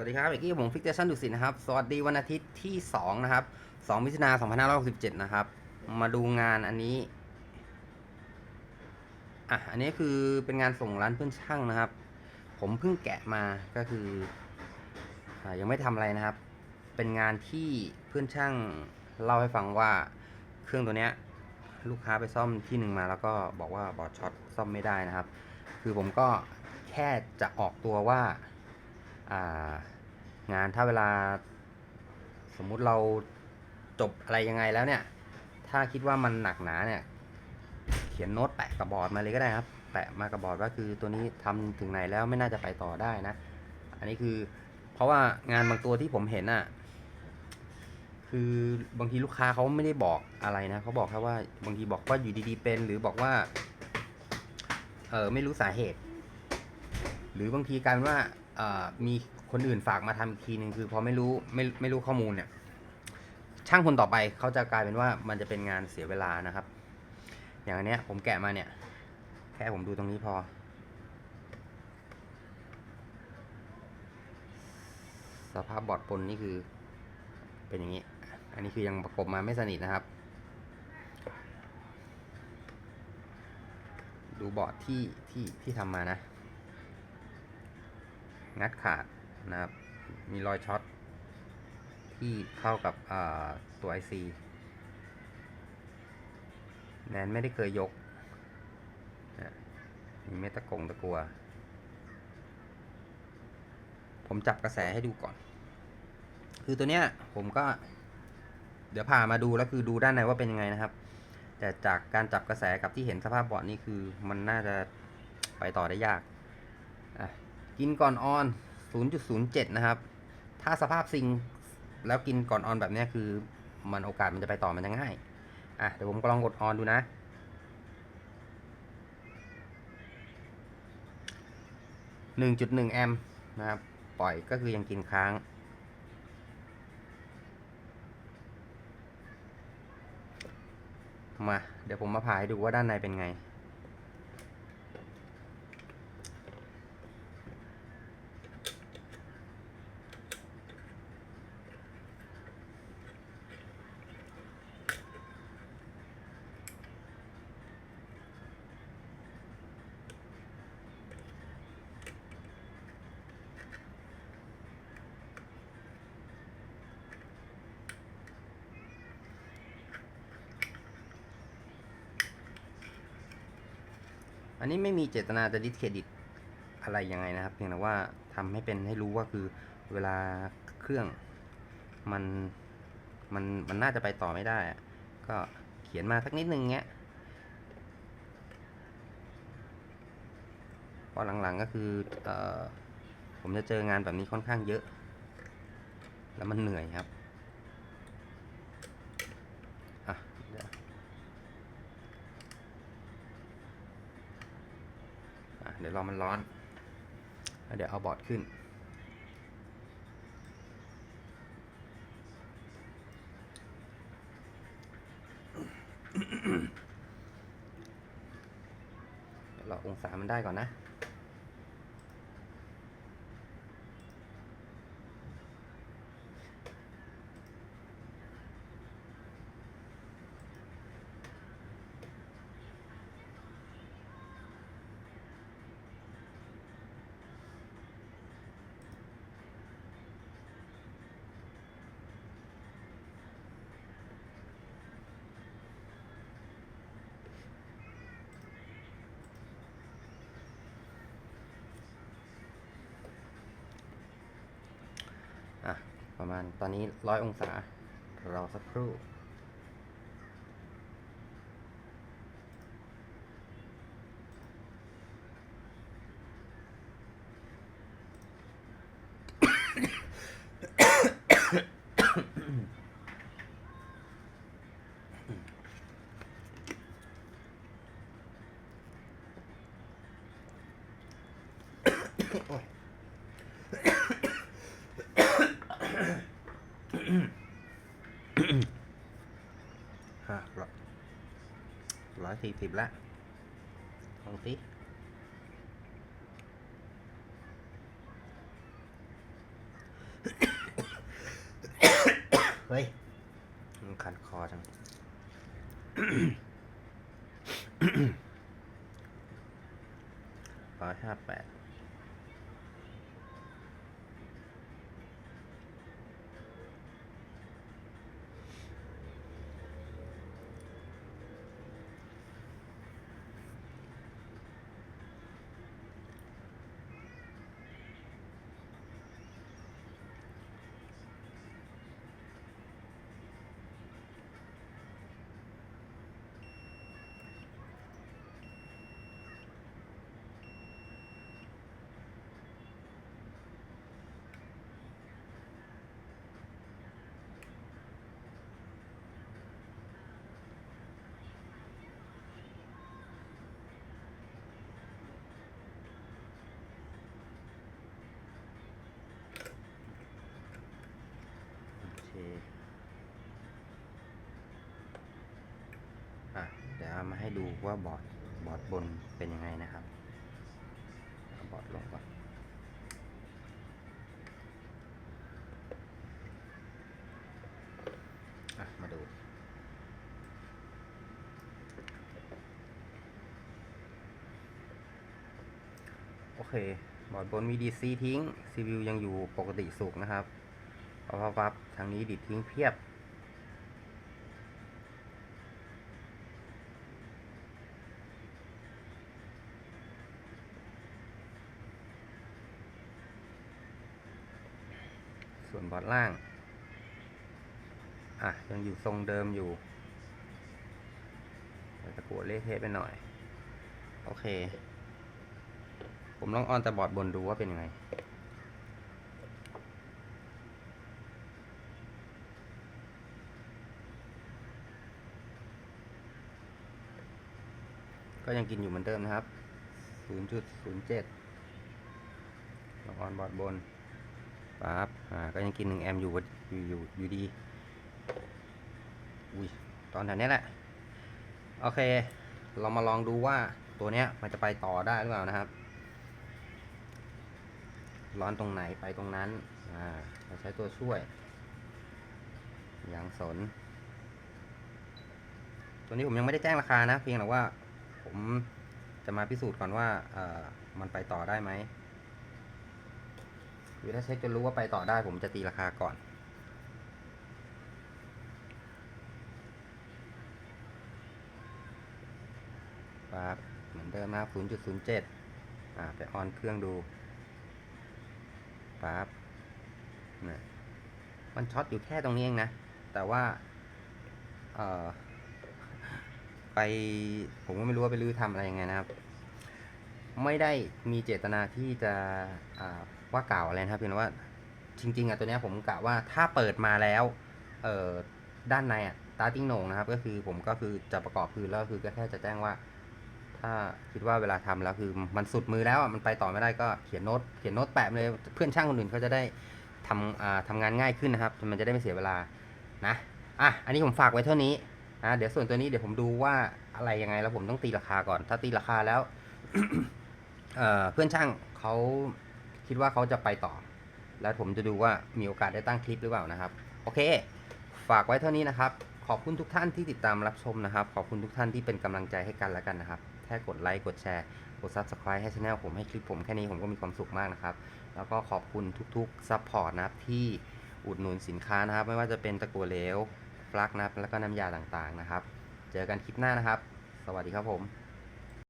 วัสดีครับเอกกี้ผมฟิกเจชั่นดุสิตนะครับ สวัสดีวันอาทิตย์ที่ 2 นะครับ 2 มิถุนายน2567 นะครับ มาดูงานอันนี้ อะ อันนี้คือเป็นงานส่งร้านเพื่อนช่างนะครับ ผมเพิ่งแกะมาก็คืออยังไม่ทำอะไรนะครับ เป็นงานที่เพื่อนช่างเล่าให้ฟังว่าเครื่องตัวเนี้ยลูกค้าไปซ่อมที่หนึ่งมา แล้วก็บอกว่าบอร์ดช็อตซ่อมไม่ได้นะครับ คือผมก็แค่จะออกตัวว่า งานถ้าเวลา สมมุติเราจบอะไรยังไงแล้วเนี่ย ถ้าคิดว่ามันหนักหนาเนี่ย เขียนโน้ตแปะกับบอดมาเลยก็ได้ครับ แปะมากับบอดว่าคือตัวนี้ทำถึงไหนแล้วไม่น่าจะไปต่อได้นะ อันนี้คือเพราะว่างานบางตัวที่ผมเห็นอะคือบางทีลูกค้าเขาไม่ได้บอกอะไรนะเขาบอกแค่ว่าบางทีบอกว่าอยู่ดีๆเป็น หรือบอกว่าเออไม่รู้สาเหตุ หรือบางทีการว่า มีคนอื่นฝากมาทำอีกทีหนึ่งคือพอไม่รู้ไม่ไม่รู้ข้อมูลเนี่ย ช่างคนต่อไปเขาจะกลายเป็นว่ามันจะเป็นงานเสียเวลานะครับ อย่างอันเนี้ยผมแกะมาเนี่ย แค่ผมดูตรงนี้พอ สภาพบอร์ดปนนี่คือ เป็นอย่างนี้ อันนี้คือยังประกบมาไม่สนิทนะครับ ดูบอร์ดที่ที่ที่ทำมานะ งัดขาดนะครับ มีรอยช็อตที่เข้ากับตัว IC แนนไม่ได้เคยยกนะมีเม็ดตะกงตะกัว ผมจับกระแสให้ดูก่อน คือตัวเนี้ยผมก็ เดี๋ยวพามาดูแล้วคือดูด้านในว่าเป็นยังไงนะครับ แต่จากการจับกระแสกับที่เห็นสภาพบอร์ดนี่คือมันน่าจะไปต่อได้ยาก กินก่อนออน 0.07 นะครับ ถ้าสภาพซิงแล้วกินก่อนออนแบบเนี้ยคือมันโอกาสมันจะไปต่อมันจะง่าย อะเดี๋ยวผมก็ลองกดออนดูนะ 1.1 แอมป์นะครับ ปล่อยก็คือยังกินค้างมา เดี๋ยวผมมาผ่าให้ดูว่าด้านในเป็นไง อันนี้ไม่มีเจตนาจะดิสเครดิตอะไรยังไงนะครับ เพียงแต่ว่าทำให้เป็นให้รู้ว่าคือเวลาเครื่องมันมันมันน่าจะไปต่อไม่ได้ ก็เขียนมาสักนิดนึงเงี้ยพอหลังๆก็คือเออผมจะเจองานแบบนี้ค่อนข้างเยอะ แล้วมันเหนื่อยครับอะเดี๋ยว อะ เดี๋ยวรอมันร้อนแล้วเดี๋ยวเอาบอร์ดขึ้น เดี๋ยวรอองศามันได้ก่อนนะ อะ ประมาณตอนนี้ร้อยองศารอสักครู่ ร้อยสี่สิบละลองสิเฮ้ยมันคันคอจังร้อยห้าแปด ให้ดูว่าบอร์ดบอร์ดบนเป็นยังไงนะครับบอร์ดลงก่อนมาดูโอเค บอร์ดบนมี DC ทิ้ง CPU ยังอยู่ปกติสุขนะครับปั๊บปั๊บปั๊บทางนี้ดิดทิ้งเพียบ ส่วนบอร์ดล่าง อะ ยังอยู่ทรงเดิมอยู่แต่ตะกัวเละเทะไปหน่อย โอเค ผมลองออนแต่บอร์ดบนดูว่าเป็นยังไงก็ยังกินอยู่เหมือนเดิมนะครับ 0.07ลองออนบอร์ดบน ปั๊บอ่าก็ยังกิน1แอมป์อยู่อยู่อยู่อยู่ดีอุ้ยตอนแถวนี้แหละ โอเค เรามาลองดูว่าตัวเนี้ยมันจะไปต่อได้หรือเปล่านะครับ ร้อนตรงไหนไปตรงนั้นอ่าเราใช้ตัวช่วยยังสน ตัวนี้ผมยังไม่ได้แจ้งราคานะ เพียงแต่ว่าผมจะมาพิสูจน์ก่อนว่าเอ่อมันไปต่อได้ไหม หรือถ้าเช็คจนรู้ว่าไปต่อได้ผมจะตีราคาก่อน ปั๊บ เหมือนเดิมนะ0.07 อ่า ไปออนเครื่องดู ปั๊บนะมันช็อตอยู่แค่ตรงนี้เองนะ แต่ว่า เอ่อ ไป ผมก็ไม่รู้ว่าไปรื้อทำอะไรยังไงนะครับ ไม่ได้มีเจตนาที่จะอ่า ว่ากล่าวอะไรนะครับเพียงแต่ว่าจริง ๆอะตัวเนี้ยผมกะว่าถ้าเปิดมาแล้วเอ่อด้านในอะ starting โหนงนะครับ ก็คือผมก็คือจะประกอบคืนแล้วคือก็แค่จะแจ้งว่า ถ้าคิดว่าเวลาทำแล้วคือมันสุดมือแล้วอะมันไปต่อไม่ได้ก็เขียนโน้ตเขียนโน้ตแปะเลยเพื่อนช่างคนอื่นเขาจะได้ทำอ่าทำงานง่ายขึ้นนะครับ มันจะได้ไม่เสียเวลานะอะอันนี้ผมฝากไว้เท่านี้นะเดี๋ยวส่วนตัวนี้เดี๋ยวผมดูว่าอะไรยังไงแล้วผมต้องตีราคาก่อน ถ้าตีราคาแล้วเอ่อเพื่อนช่างเขา คิดว่าเขาจะไปต่อ แล้วผมจะดูว่ามีโอกาสได้ตั้งคลิปหรือเปล่านะครับ โอเค ฝากไว้เท่านี้นะครับ ขอบคุณทุกท่านที่ติดตามรับชมนะครับ ขอบคุณทุกท่านที่เป็นกำลังใจให้กันและกันนะครับ แค่กดไลค์ กดแชร์ กด Subscribe ให้ช anel ผมให้คลิปผมแค่นี้ผมก็มีความสุขมากนะครับ แล้วก็ขอบคุณทุกๆซัพพอร์ตนะครับที่อุดหนุนสินค้านะครับ ไม่ว่าจะเป็นตะกัวเหลวฟลักนะครับแล้วก็น้ำยาต่างๆนะครับ เจอกันคลิปหน้านะครับ สวัสดีครับผม